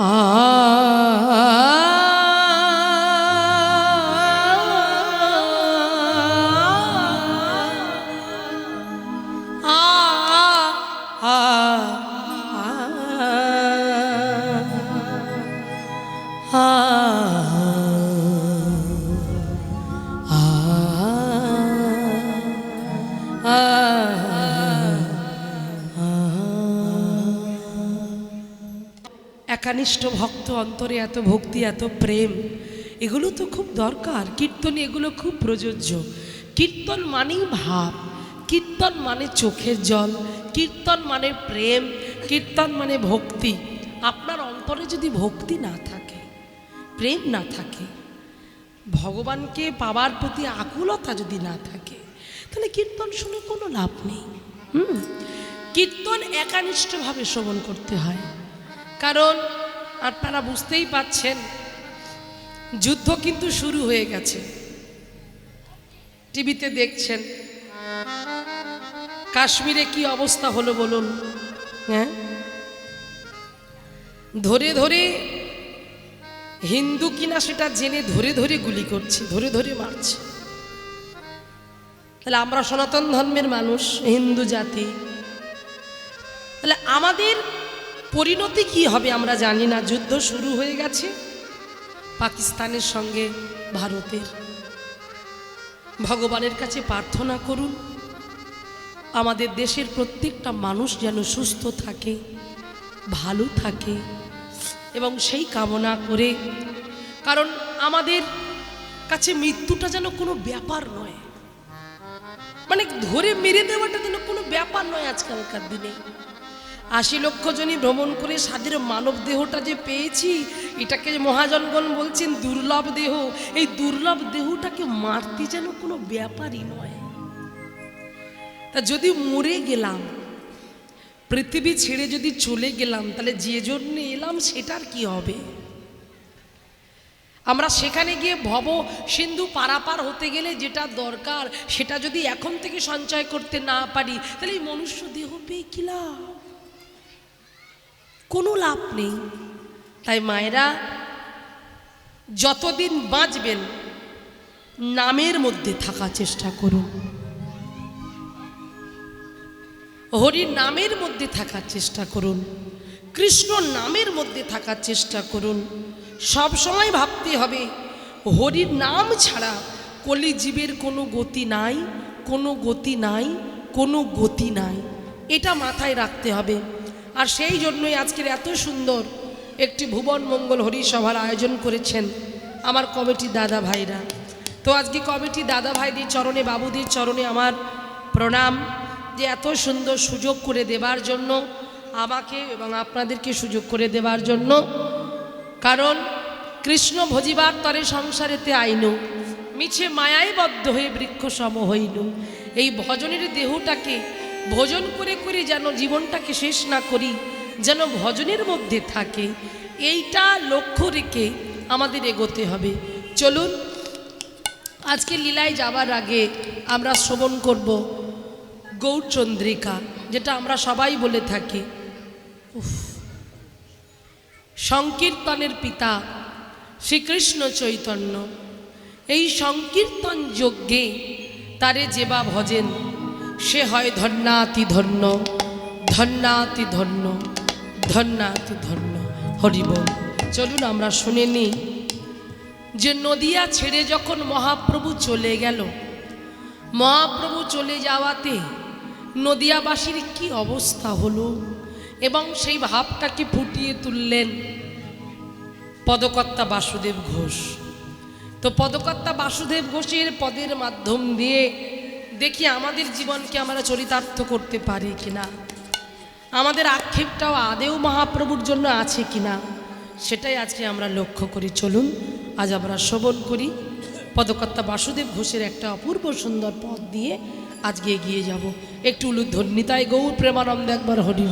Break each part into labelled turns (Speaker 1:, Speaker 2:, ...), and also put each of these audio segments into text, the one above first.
Speaker 1: Ah. একানিষ্ঠ ভক্ত অন্তরে এত ভক্তি, এত প্রেম, এগুলো তো খুব দরকার। কীর্তন এগুলো খুব প্রযোজ্য। কীর্তন মানেই ভাব, কীর্তন মানে চোখের জল, কীর্তন মানে প্রেম, কীর্তন মানে ভক্তি। আপনার অন্তরে যদি ভক্তি না থাকে, প্রেম না থাকে, ভগবানকে পাওয়ার প্রতি আকুলতা যদি না থাকে, তাহলে কীর্তন শুনে কোনো লাভ নেই। হুম? কীর্তন একানিষ্ঠভাবে শ্রবণ করতে হয়। কারণ আপনারা বুঝতেই পাচ্ছেন, যুদ্ধ কিন্তু শুরু হয়ে গেছে। টিভিতে দেখছেন, কাশ্মীরে কি অবস্থা হলো বলুন হ্যাঁ? ধরে ধরে হিন্দু কিনা সেটা জেনে ধরে ধরে গুলি করছে, ধরে ধরে মারছে। তাহলে আমরা সনাতন ধর্মের মানুষ, হিন্দু জাতি, তাহলে আমাদের পরিণতি কি হবে আমরা জানি না। যুদ্ধ শুরু হয়ে গেছে। পাকিস্তানের সঙ্গে ভারতের। ভগবানের কাছে প্রার্থনা করুন, আমাদের দেশের প্রত্যেকটা মানুষ যেন সুস্থ থাকে, ভালো থাকে এবং সেই কামনা করে। কারণ আমাদের কাছে মৃত্যুটা যেন কোনো ব্যাপার নয়। মানে ধরে মেরে দেওয়াটা যেন কোনো ব্যাপার নয় আজকালকার দিনে। আশি লক্ষ জনই ভ্রমণ করে স্বাধীন মানব দেহটা যে পেয়েছি, এটাকে মহাজনগণ বলছেন দুর্লভ দেহ। এই দুর্লভ দেহটাকে মারতে যেন কোনো ব্যাপারই নয়। তা যদি মরে গেলাম, পৃথিবী ছেড়ে যদি চলে গেলাম, তাহলে যে জন্য এলাম সেটার কি হবে? আমরা সেখানে গিয়ে ভব সিন্ধু পারাপার হতে গেলে যেটা দরকার, সেটা যদি এখন থেকে সঞ্চয় করতে না পারি, তাহলে এই মনুষ্য দেহ পেয়ে কি লাভ? কোনো লাভ নেই। তাই মায়েরা, যতদিন বাঁচবেন, নামের মধ্যে থাকার চেষ্টা করুন। হরির নামের মধ্যে থাকার চেষ্টা করুন। কৃষ্ণ নামের মধ্যে থাকার চেষ্টা করুন। সব সময় ভাবতে হবে হরির নাম ছাড়া কলি জীবের কোনো গতি নাই, কোনো গতি নাই, কোনো গতি নাই। এটা মাথায় রাখতে হবে। আর সেই জন্যই আজকের এত সুন্দর একটি ভুবন মঙ্গল হরি সভার আয়োজন করেছেন আমার কমিটি দাদা ভাইরা। তো আজকে কমিটি দাদা ভাইদের চরণে, বাবুদের চরণে আমার প্রণাম যে এত সুন্দর সুযোগ করে দেবার জন্য, আমাকে এবং আপনাদেরকে সুযোগ করে দেবার জন্য। কারণ কৃষ্ণ ভজিবার তরে সংসারেতে আইনু, মিছে মায়ায় বদ্ধ হয়ে বৃক্ষ সম হইল এই ভজনের দেহটাকে ভোজন করে করে যেন জীবনটাকে শেষ না করি, যেন ভজনের মধ্যে থাকে, এইটা লক্ষ্য রেখে আমাদের এগোতে হবে। চলুন, আজকে লীলায় যাবার আগে আমরা শ্রবণ করব গৌরচন্দ্রিকা, যেটা আমরা সবাই বলে থাকি। সংকীর্তনের পিতা শ্রীকৃষ্ণ চৈতন্য। এই সংকীর্তন যজ্ঞে তারে যেবা ভজেন সে হয় ধন্যাতি ধন্য ধন্যাতি ধন্য ধন্যাতি ধন্য। হরিবল চলুন আমরা শুনে নিই যে নদিয়া ছেড়ে যখন মহাপ্রভু চলে গেল, মহাপ্রভু চলে যাওয়াতে নদিয়াবাসীর কি অবস্থা হলো এবং সেই ভাবটাকে ফুটিয়ে তুললেন? পদকর্তা বাসুদেব ঘোষ। তো পদকর্তা বাসুদেব ঘোষের পদের মাধ্যম দিয়ে দেখি আমাদের জীবনকে আমরা চরিতার্থ করতে পারি কিনা। আমাদের আক্ষেপটাও আদেও মহাপ্রভুর জন্য আছে কিনা, সেটাই আজকে আমরা লক্ষ্য করি। চলুন, আজ আমরা শ্রবণ করি। পদকর্তা বাসুদেব ঘোষের একটা অপূর্ব সুন্দর পথ দিয়ে আজকে এগিয়ে যাব। একটু উলুধ্বনি তাই গৌর প্রেমানন্দ একবার হরি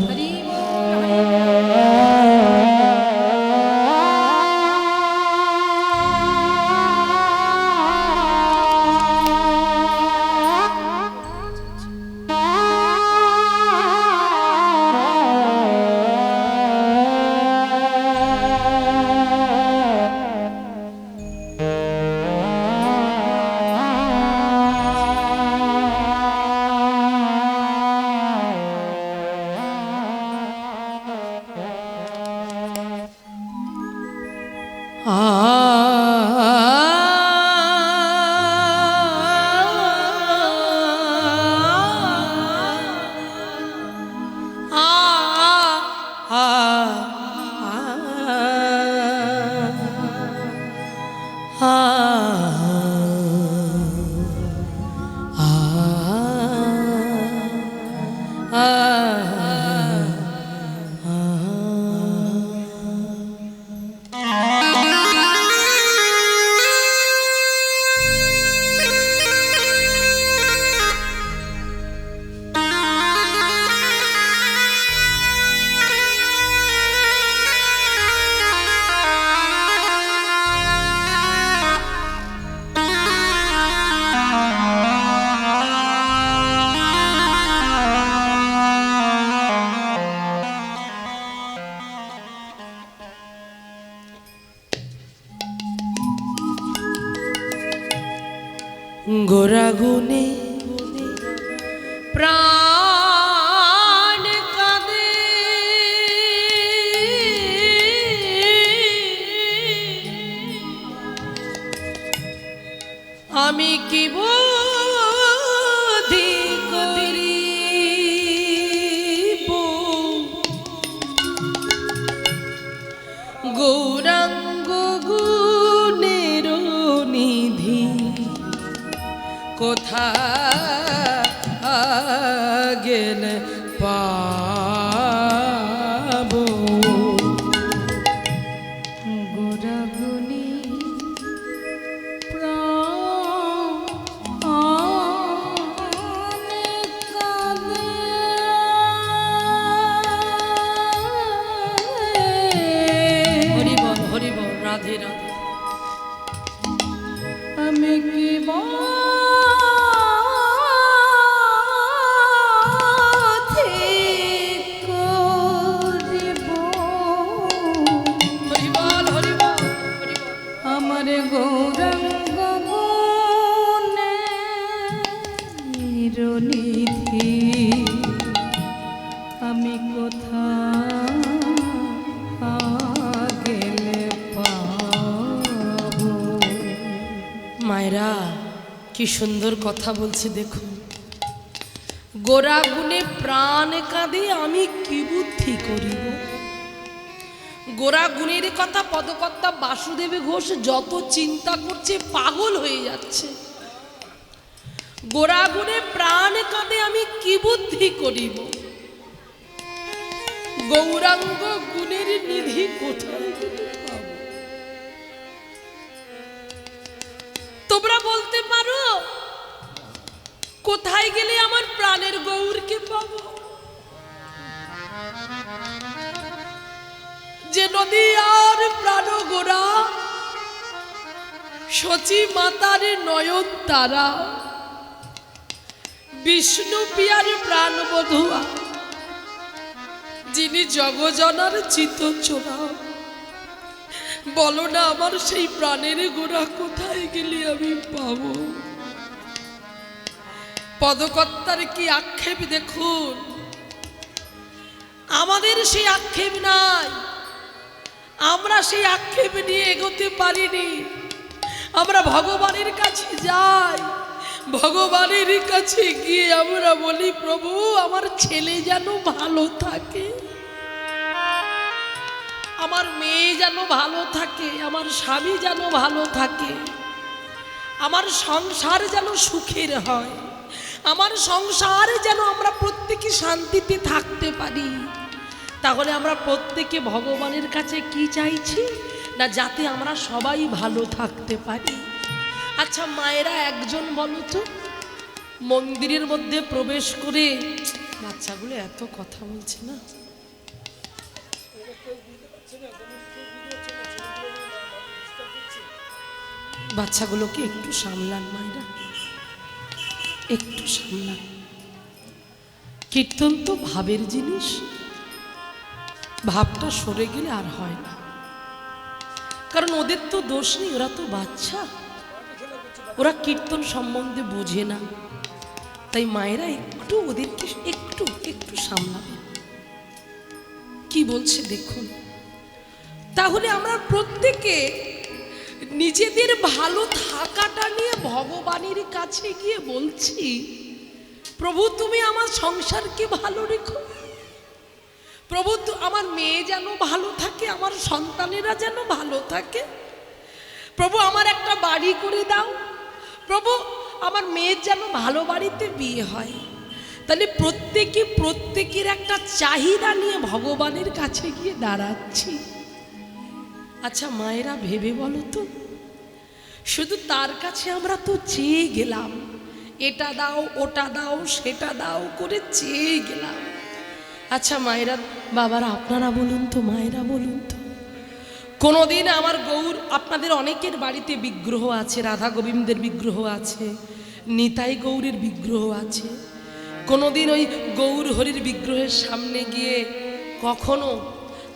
Speaker 1: নিধি। কোথা গেল পাব সুন্দর কথা বলছে, দেখুন। গোরা গুণে প্রাণ কাঁদে, আমি কি বুদ্ধি করিব? গোরা গুণের কথা পদকর্তা বাসুদেব ঘোষ যত চিন্তা করছে, পাগল হয়ে যাচ্ছে। গোরা গুণে প্রাণ কাঁদে, আমি কি বুদ্ধি করিব? গৌরাঙ্গ গুণের নিধি কোথায়? তোমরা বলতে পারো? কোথায় গেলে আমার প্রাণের গৌরকে পাবো? যে নদী আর প্রাণ গোড়া সচি মাতার নয়ন তারা, বিষ্ণু পিয়ার প্রাণ বধুয়া যিনি জগজনার চিত চোরা বলো না আমার সেই প্রাণের গোড়া কোথায় গেলে আমি পাবো? পদকর্তার কি আক্ষেপ দেখুন? আমাদের সেই আক্ষেপ নাই। আমরা সেই আক্ষেপ নিয়ে এগোতে পারিনি। আমরা ভগবানের কাছে যাই। ভগবানের কাছে গিয়ে আমরা বলি, প্রভু, আমার ছেলে যেন ভালো থাকে। আমার মেয়ে যেন ভালো থাকে, আমার স্বামী যেন ভালো থাকে, আমার সংসার যেন সুখের হয়, আমার সংসারে যেন আমরা প্রত্যেকে শান্তিতে থাকতে পারি। তাহলে আমরা প্রত্যেকে ভগবানের কাছে কি চাইছি? না যাতে আমরা সবাই ভালো থাকতে পারি? আচ্ছা মায়েরা একজন বলো তো, মন্দিরের মধ্যে প্রবেশ করে বাচ্চাগুলো এত কথা বলছে না। বাচ্চাগুলোকে একটু সামলান, মায়েরা। একটু সামলান। কীর্তন তো ভাবের জিনিস। ভাবটা সরে গেলে আর হয় না। কারণ ওদের তো দোষ নেই, ওরা তো বাচ্চা। ওরা কীর্তন সম্বন্ধে বোঝে না। তাই মায়েরা একটু ওদেরকে একটু একটু সামলাবে। কি বলছে দেখুন। তাহলে আমরা প্রত্যেকে নিজেদের ভালো থাকাটা নিয়ে ভগবানের কাছে গিয়ে বলছি, প্রভু, তুমি আমার সংসারকে ভালো রেখো। প্রভু আমার মেয়ে যেন ভালো থাকে, আমার সন্তানেরা যেন ভালো থাকে। প্রভু, আমার একটা বাড়ি করে দাও। প্রভু, আমার মেয়ের যেন ভালো বাড়িতে বিয়ে হয়। তাহলে প্রত্যেকে প্রত্যেকের একটা চাহিদা নিয়ে ভগবানের কাছে গিয়ে দাঁড়াচ্ছি। আচ্ছা মায়েরা ভেবে বলো তো। শুধু তার কাছে আমরা তো চেয়ে গেলাম। এটা দাও, ওটা দাও, সেটা দাও করে চেয়ে গেলাম। আচ্ছা মায়েরা, বাবারা, আপনারা বলুন তো, মায়েরা বলুন তো। কোনোদিন আমার গৌর, আপনাদের অনেকের বাড়িতে বিগ্রহ আছে, রাধা গোবিন্দের বিগ্রহ আছে, নিতাই গৌরের বিগ্রহ আছে। কোনোদিন ওই গৌর হরির বিগ্রহের সামনে গিয়ে কখনো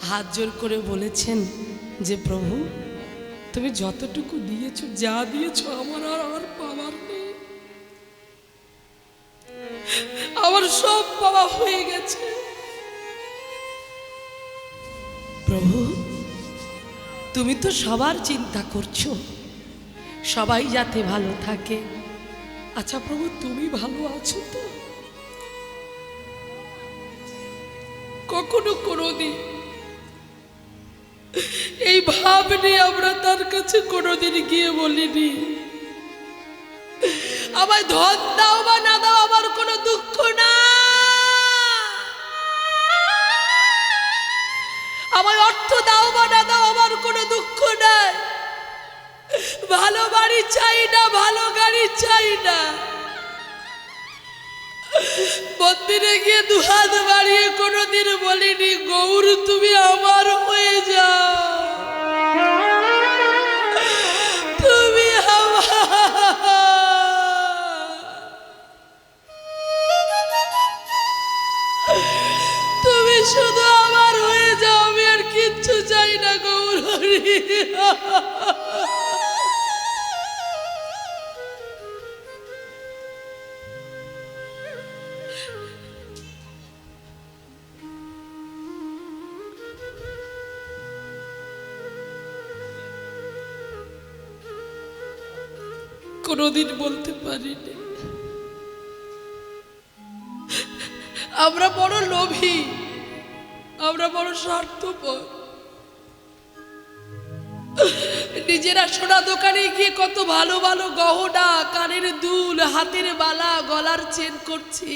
Speaker 1: হাত জোর করে বলেছেন যে প্রভু, তুমি যতটুকু দিয়েছ, যা দিয়েছ, আমার আর আর পাওয়ার নেই। আমার সব পাওয়া হয়ে গেছে। প্রভু, তুমি তো সবার চিন্তা করছ, সবাই যাতে ভালো থাকে। আচ্ছা প্রভু, তুমি ভালো আছো তো? কখনো কোনোদিন এই ভাব নিয়ে আমরা তার কাছে কোনোদিন গিয়ে বলিনি। আমায় ধন দাও বা না দাও, আমার কোনো দুঃখ না। আমায় অর্থ দাও বা না দাও, আমার কোনো দুঃখ নাই। ভালো বাড়ি চাই না, ভালো গাড়ি চাই না। মন্দিরে গিয়ে দুহাত বাড়িয়ে কোনোদিন বলিনি, গৌর, তুমি আমার হয়ে যাও। তুমি তুমি শুধু আমার হয়ে যাও, আমি আর কিচ্ছু চাই না, গৌর। হরি কোনোদিন বলতে পারিনি। আমরা বড় লোভী, আমরা বড় স্বার্থপর। নিজেরা সোনা দোকানে গিয়ে কত ভালো ভালো গহনা, কানের দুল, হাতের বালা, গলার চেন করছি।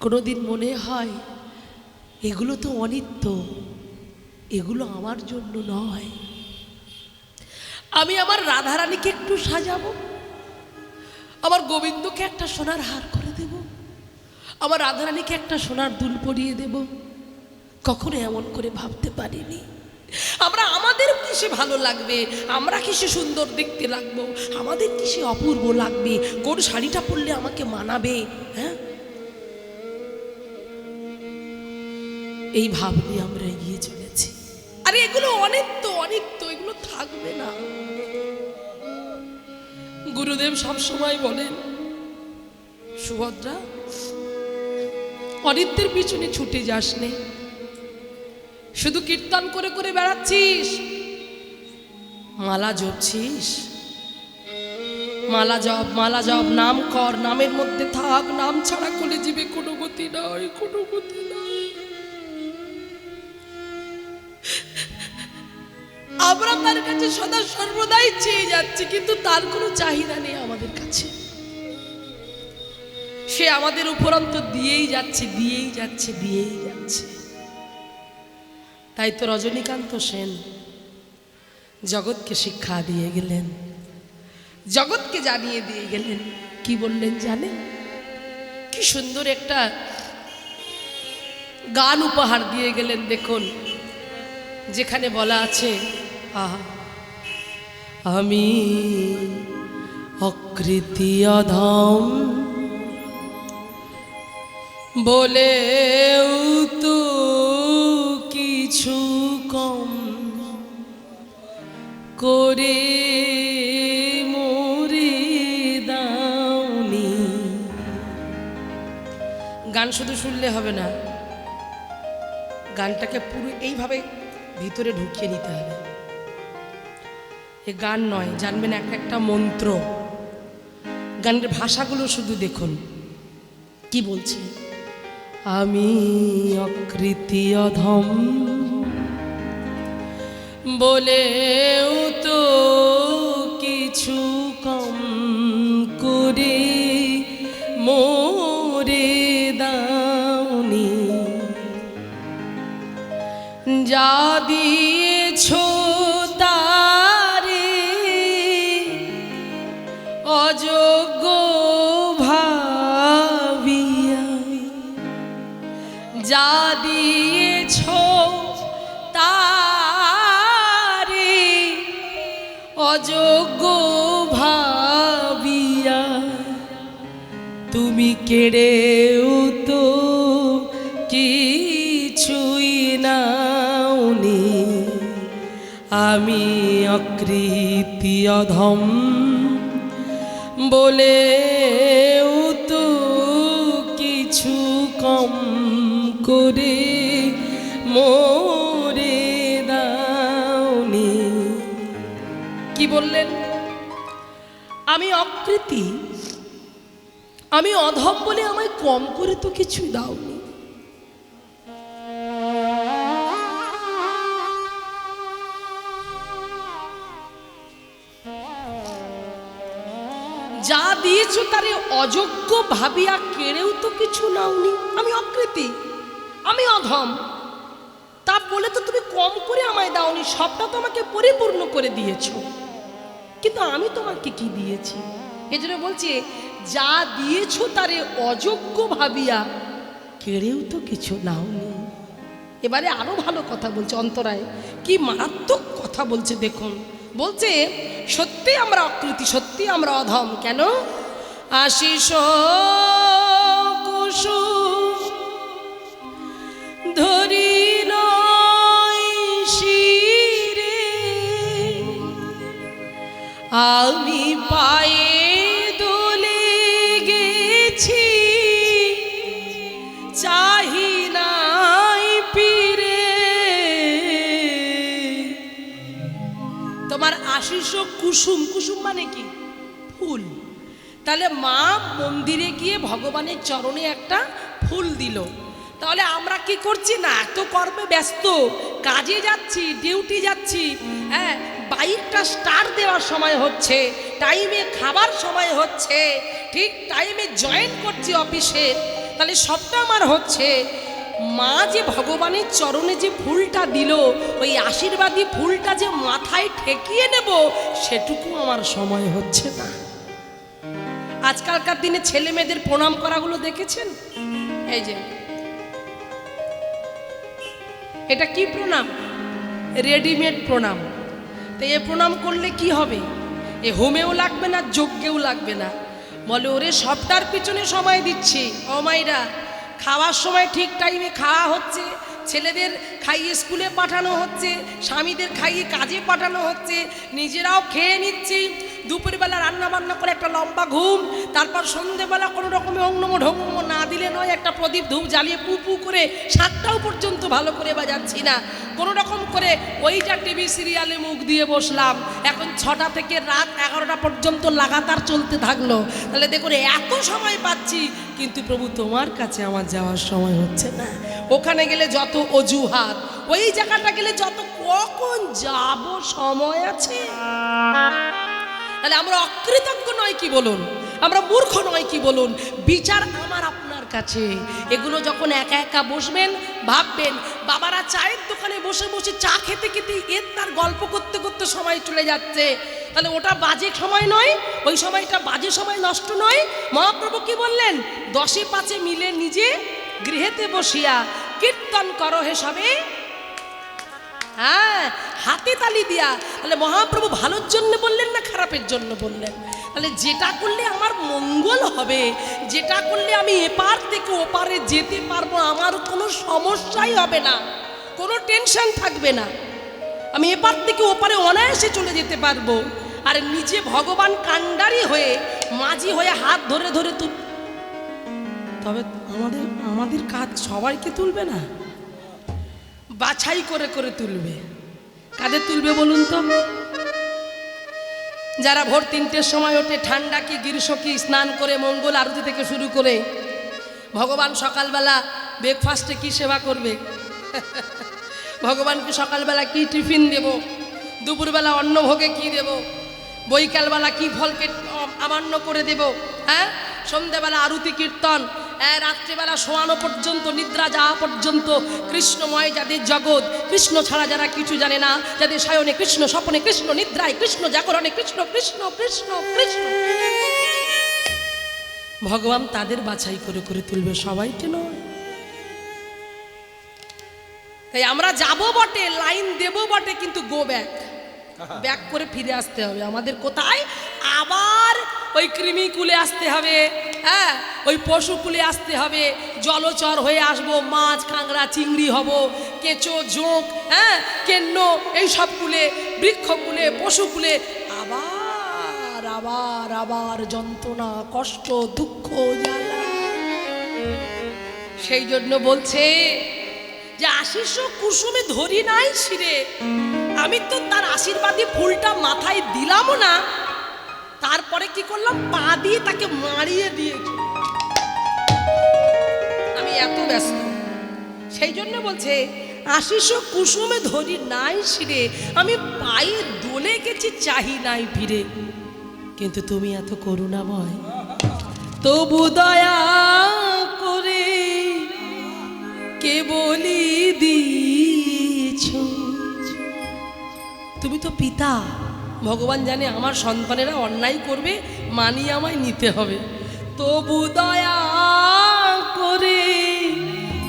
Speaker 1: কোনোদিন মনে হয়, এগুলো তো অনিত্য, এগুলো আমার জন্য নয়। আমি আমার রাধারানীকে একটু সাজাবো। আমার গোবিন্দকে একটা সোনার হার করে দেব। আমার রাধারানীকে একটা সোনার দুল পরিয়ে দেব। কখনো এমন করে ভাবতে পারিনি। আমরা, আমাদের কিসে ভালো লাগবে? আমরা কিসে সুন্দর দেখতে লাগবো? আমাদের কিসে অপূর্ব লাগবে? কোন শাড়িটা পরলে আমাকে মানাবে? হ্যাঁ? এই ভাব নিয়ে আমরা এগিয়ে চলেছি। আরে এগুলো অনিত্য অনিত্য এগুলো থাকবে না। গুরুদেব সব সময় বলেন, সুভদ্রা, অনিত্যের পিছনে ছুটে যাস নে। শুধু কীর্তন করে করে বেড়াচ্ছিস, মালা জপছিস। মালা জপ মালা জপ, নাম কর, নামের মধ্যে থাক, নাম ছাড়া কোলে জীবে কোনো গতি নয় কোনো গতি নয় আমরা তার কাছে সদা সর্বদাই চেয়ে যাচ্ছি, কিন্তু তার কোনো চাহিদা নেই আমাদের কাছে। সে আমাদের উপরন্ত দিয়েই যাচ্ছে দিয়েই যাচ্ছে দিয়েই যাচ্ছে। তাই তো রজনীকান্ত সেন জগৎকে শিক্ষা দিয়ে গেলেন, জগৎকে জানিয়ে দিয়ে গেলেন। কি বললেন জানেন? কি সুন্দর একটা গান উপহার দিয়ে গেলেন, দেখুন, যেখানে বলা আছে আমি অকৃতি অধম। বলেও তো কিছু কম করে মরে দাওনি। গান শুধু শুনলে হবে না, গানটাকে পুরো এইভাবে ভিতরে ঢুকিয়ে নিতে হবে। এ গান নয়, জানবেন এক একটা মন্ত্র। গানের ভাষাগুলো শুধু দেখুন। কি বলছে? আমি অকৃতি অধম বলেও তো কিছু কম করে, মোরে দাওনি। যা দিয়েছ কেড়েও তো কিছুই নাওনি। আমি অকৃতি অধম বলে তো কিছু কম করে মোরে দাওনি। কি বললেন? আমি অকৃতি আমি অধম বলে আমায় কম করে তো কিছু দাওনি। যা দিয়েছ তারে অযোগ্য ভাবিয়া কেড়েও তো কিছু নাওনি। আমি অকৃতি, আমি অধম। তা বলে তো তুমি কম করে আমায় দাওনি, সবটা তো আমাকে পরিপূর্ণ করে দিয়েছ। কিন্তু আমি তোমাকে কি দিয়েছি? এই জন্য বলছে, যা দিয়েছ তারে অযোগ্য ভাবিয়া কেড়েও তো কিছু নাওনি। এবারে আরও ভালো কথা বলছে অন্তরায়। কি মারাত্মক কথা বলছে দেখুন। বলছে, সত্যি আমরা অকৃতি, সত্যি আমরা অধম, কেন? আশিস কুসুম ধরি আমি কুসুম কুসুম মানে কি? ফুল। তাহলে মা মন্দিরে গিয়ে ভগবানের চরণে একটা ফুল দিল। তাহলে আমরা কি করছি না? এত কর্মে ব্যস্ত। কাজে যাচ্ছি, ডিউটি যাচ্ছি। হ্যাঁ বাইকটা স্টার দেওয়ার সময় হচ্ছে, টাইমে খাবার সময় হচ্ছে, ঠিক টাইমে জয়েন করছি অফিসে। তাহলে সবটা আমার হচ্ছে। মা যে ভগবানের চরণে যে ফুলটা দিল, ওই আশীর্বাদী ফুলটা যে মাথায় ঠেকিয়ে নেব, সেটুকু আমার সময় হচ্ছে না। আজকালকার দিনে ছেলে মেয়েদের প্রণাম করাগুলো দেখেছেন? এই যে। এটা কি প্রণাম? রেডিমেড প্রণাম। তো এ প্রণাম করলে কি হবে? এ হোমেও লাগবে না, যজ্ঞেও লাগবে না। বলে, ওরে সবটার পিছনে সময় দিচ্ছি। ও মাইরা খাওয়ার সময় ঠিক টাইমে খাওয়া হচ্ছে, ছেলেদের খাইয়ে স্কুলে পাঠানো হচ্ছে, স্বামীদের খাইয়ে কাজে পাঠানো হচ্ছে, নিজেরাও খেয়ে নিচ্ছি। দুপুরবেলা রান্না বান্না করে একটা লম্বা ঘুম, তারপর সন্ধেবেলা কোনো রকমে অঙ্গম ঢঙ্গম না দিলে নয়, একটা প্রদীপ ধূপ জ্বালিয়ে পু পু করে সাতটাও পর্যন্ত ভালো করে বাজাচ্ছি না। কোনো রকম করে ওইটা টিভি সিরিয়ালে মুখ দিয়ে বসলাম। এখন ছটা থেকে রাত এগারোটা পর্যন্ত লাগাতার চলতে থাকল। তাহলে দেখুন, এত সময় পাচ্ছি, কিন্তু প্রভু তোমার কাছে আমার যাওয়ার সময় হচ্ছে না। ওখানে গেলে যত অজুহাত, ওই জায়গাটা গেলে যত কখন যাব সময় আছে। তাহলে আমরা অকৃতজ্ঞ নয় কি বলুন? আমরা মূর্খ নয় কি বলুন? বিচার আমার আপনার কাছে। এগুলো যখন একা একা বসবেন, ভাববেন, বাবারা চায়ের দোকানে বসে বসে চা খেতে খেতে এর তার গল্প করতে করতে সময় চলে যাচ্ছে। তাহলে ওটা বাজে সময় নয়, ওই সময়টা বাজে সময় নষ্ট নয়। মহাপ্রভু কি বললেন? দশে পাঁচে মিলে নিজে গৃহেতে বসিয়া কীর্তন করো হে সবে। হ্যাঁ হাতে তালি দিয়া। তাহলে মহাপ্রভু ভালোর জন্য বললেন না খারাপের জন্য বললেন? তাহলে যেটা করলে আমার মঙ্গল হবে, যেটা করলে আমি এপার থেকে ওপারে যেতে পারব, আমার কোনো সমস্যাই হবে না, কোনো টেনশন থাকবে না। আমি এপার থেকে ওপারে অনায়াসে চলে যেতে পারব। আর নিজে ভগবান কাণ্ডারি হয়ে, মাঝি হয়ে হাত ধরে ধরে তুল তবে আমাদের আমাদের কাজ সবাইকে তুলবে না? বাছাই করে করে তুলবে। কাদের তুলবে বলুন তো? যারা ভোর তিনটের সময় ওঠে, ঠান্ডা কি, গ্রীষ্ম কি, স্নান করে, মঙ্গল আরতি থেকে শুরু করে, ভগবান সকালবেলা ব্রেকফাস্টে কি সেবা করবে? ভগবানকে সকালবেলা কি টিফিন দেব? দুপুরবেলা অন্নভোগে কি দেব? বৈকালবেলা কি ফলকে আমান্য করে দেব? হ্যাঁ? সন্ধ্যাবেলা আরতি কীর্তন হ্যাঁ রাত্রিবেলা শোয়ানো পর্যন্ত নিদ্রা যাওয়া পর্যন্ত কৃষ্ণময় যাদের জগৎ কৃষ্ণ ছাড়া যারা কিছু জানে না যাদের সায়নে কৃষ্ণ স্বপনে কৃষ্ণ নিদ্রায় কৃষ্ণ জাগরণে কৃষ্ণ কৃষ্ণ কৃষ্ণ কৃষ্ণ। ভগবান তাদের বাছাই করে করে তুলবে সবাইকে নয়। তাই আমরা যাব বটে লাইন দেব বটে কিন্তু গো ব্যাক ব্যাক করে ফিরে আসতে হবে। আমাদের কোথায়? আবার ওই কৃমি কুলে আসতে হবে হ্যাঁ? ওই পশু কুলে আসতে হবে। জলচর হয়ে আসব, মাছ, কাঁকড়া, চিংড়ি হব, কেঁচো জোঁক হ্যাঁ? কেন্ন, এই সব কুলে, বৃক্ষ কুলে, পশু কুলে। আবার আবার আবার যন্ত্রণা, কষ্ট, দুঃখ সেই জন্য বলছে যে, আশিস কুসুমে ধরি নাই শিরে। আমি তো তার আশীর্বাদী ফুলটা মাথায় দিলামও না। তারপরে কি করলাম? পা দিয়ে তাকে মারিয়ে দিয়েছি। আমি এত ব্যস্ত। সেই জন্য বলছে, আশিস কুসুমে ধরি নাই শিরে, আমি পায়ে দোলে গেছি, চাহি নাই ফিরে কিন্তু তুমি এত করুণাময়। তবু দয়া করে কে বলি দিছ তুমি তো পিতা। ভগবান জানে আমার সন্তানেরা অন্যায় করবে, মানিয়ে আমায় নিতে হবে। তবু দয়া করে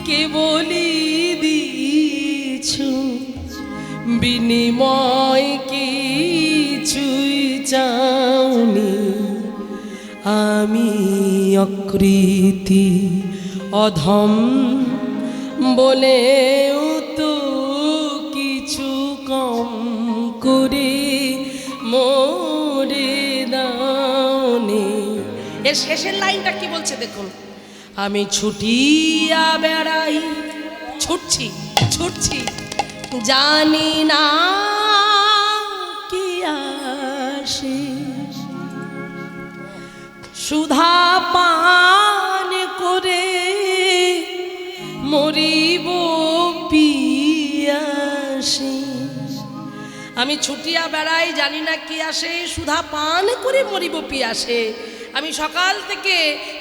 Speaker 1: কে বলি দিছ? বিনিময় কিছুই চাওনি। আমি অকৃতি অধম বলেও শেষের লাইনটা কি বলছে দেখুন। আমি ছুটিয়া বেড়াই, ছুটছি ছুটছি, জানি না কি আসে সুধা পান করে মরিব পিয়াসে আমি ছুটিয়া বেড়াই, জানি না কি আসে। সুধা পান করে মরিব পিয়াসে আমি সকাল থেকে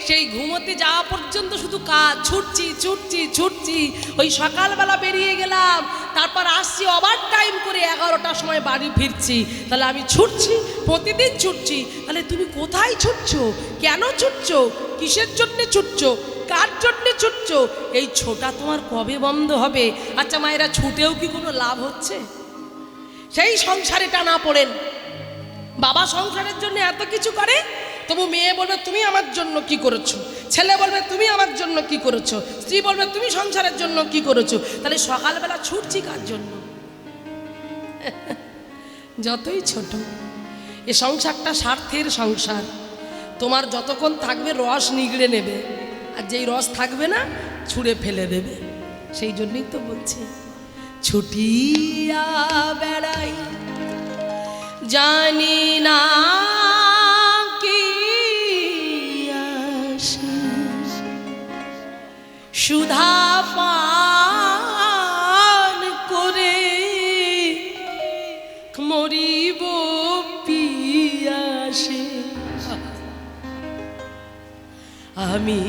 Speaker 1: সেই ঘুমোতে যাওয়া পর্যন্ত শুধু কাজ, ছুটছি ছুটছি ছুটছি। ওই সকালবেলা বেরিয়ে গেলাম, তারপর আসছি ওভার টাইম করে এগারোটার সময় বাড়ি ফিরছি। তাহলে আমি ছুটছি, প্রতিদিন ছুটছি। তাহলে তুমি কোথায় ছুটছো? কেন ছুটছো? কিসের জন্যে ছুটছো? কার জন্যে ছুটছো? এই ছোটা তোমার কবে বন্ধ হবে? আচ্ছা মায়েরা, ছুটেও কি কোনো লাভ হচ্ছে? সেই সংসারে টানা পড়েন। বাবা সংসারের জন্য এত কিছু করে তবু মেয়ে বলবে, তুমি আমার জন্য কি করেছ? ছেলে বলবে, তুমি আমার জন্য কি করেছ? স্ত্রী বলবে, তুমি সংসারের জন্য কি করেছ? তাহলে সকালবেলা ছুটছি কার জন্য? যতই ছোট, এ সংসারটা স্বার্থের সংসার। তোমার যতক্ষণ থাকবে, রস নিগড়ে নেবে। আর যেই রস থাকবে না, ছুঁড়ে ফেলে দেবে। সেই জন্যই তো বলছি, ছুটিয়া বেড়াই। জানি না সুধা পান করে মরিব পিয়াসে। আমি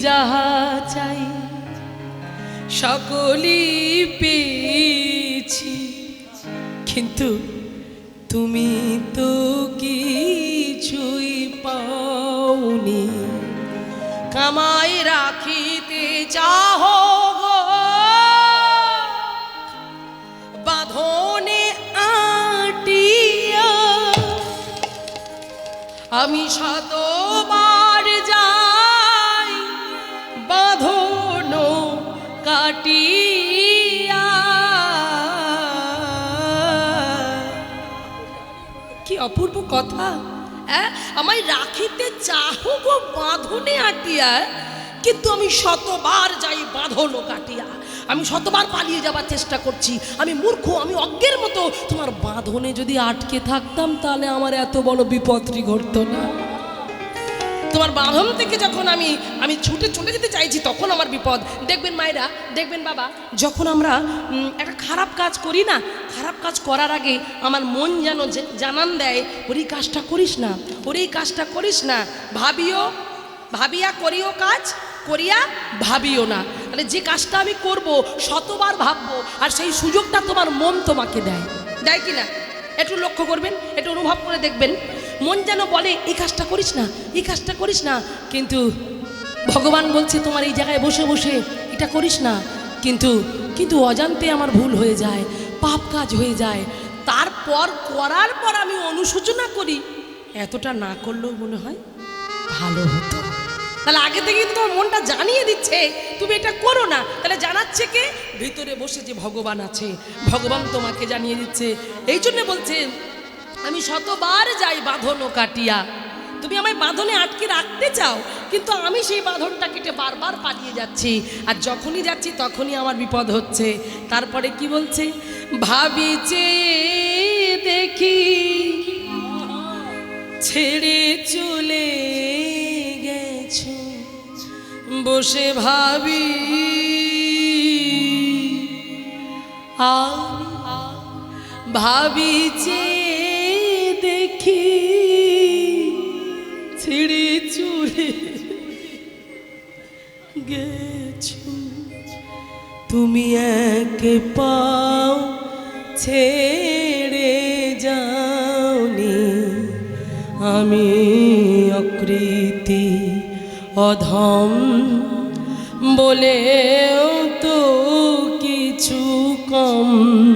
Speaker 1: যাহা চাই সকলই পেয়েছি। কিন্তু তুমি তো কিছুই পাওনি। কামাই রাখিতে চাহ গো। বাঁধনে আটিয়া আমি শতবার যাই বাঁধন কাটিয়া। কি অপূর্ব কথা আমায় রাখিতে চাহো গো বাঁধনে আটিয়া। কিন্তু আমি শতবার যাই বাঁধন কাটিয়া। আমি শতবার পালিয়ে যাবার চেষ্টা করছি। আমি মূর্খ, আমি অজ্ঞের মতো। তোমার বাঁধনে যদি আটকে থাকতাম, তাহলে আমার এত বড় বিপদটি ঘটতো না। তোমার বাঁধন থেকে যখন আমি আমি ছুটে চলে যেতে চাইছি, তখন আমার বিপদ। দেখবেন মায়েরা, দেখবেন বাবা, যখন আমরা একটা খারাপ কাজ করি না, খারাপ কাজ করার আগে আমার মন যেন জানান দেয়, ওর, এই কাজটা করিস না, ওর, এই কাজটা করিস না। ভাবিও, ভাবিয়া করিও কাজ করিয়া ভাবিও না। তাহলে যে কাজটা আমি করব, শতবার ভাববো, আর সেই সুযোগটা তোমার মন তোমাকে দেয়। দেয় কি না? একটু লক্ষ্য করবেন, একটু অনুভব করে দেখবেন। মন যেন বলে এই কাজটা করিস না এই কাজটা করিস না। কিন্তু ভগবান বলছে, তোমার এই জায়গায় বসে বসে এটা করিস না। কিন্তু কিন্তু অজান্তে আমার ভুল হয়ে যায়, পাপ কাজ হয়ে যায়। তারপর করার পর আমি অনুশোচনা করি। এতটা না করলেও মনে হয় ভালো হতো। তাহলে আগে থেকে কিন্তু তোমার মনটা জানিয়ে দিচ্ছে, তুমি এটা করো না। তাহলে জানাচ্ছে কে? ভিতরে বসে যে ভগবান আছে, ভগবান তোমাকে জানিয়ে দিচ্ছে। এই জন্য বলছে, আমি শতবার যাই বাঁধন ও কাটিয়া। তুমি আমায় বাঁধনে আটকে রাখতে চাও, কিন্তু আমি সেই বাঁধনটা কেটে বারবার পালিয়ে যাচ্ছি। আর যখনই যাচ্ছি তখনই আমার বিপদ হচ্ছে। তারপরে কি বলছে? ভাবি যে দেখি ছেড়ে চলে বসে ভাবি ভাবি যে দেখি ছেড়ে চলে গেছো। তুমি এক পাও, ছেড়ে যাওনি। আমি অকৃতি অধম। বলেও তো কিছু কম।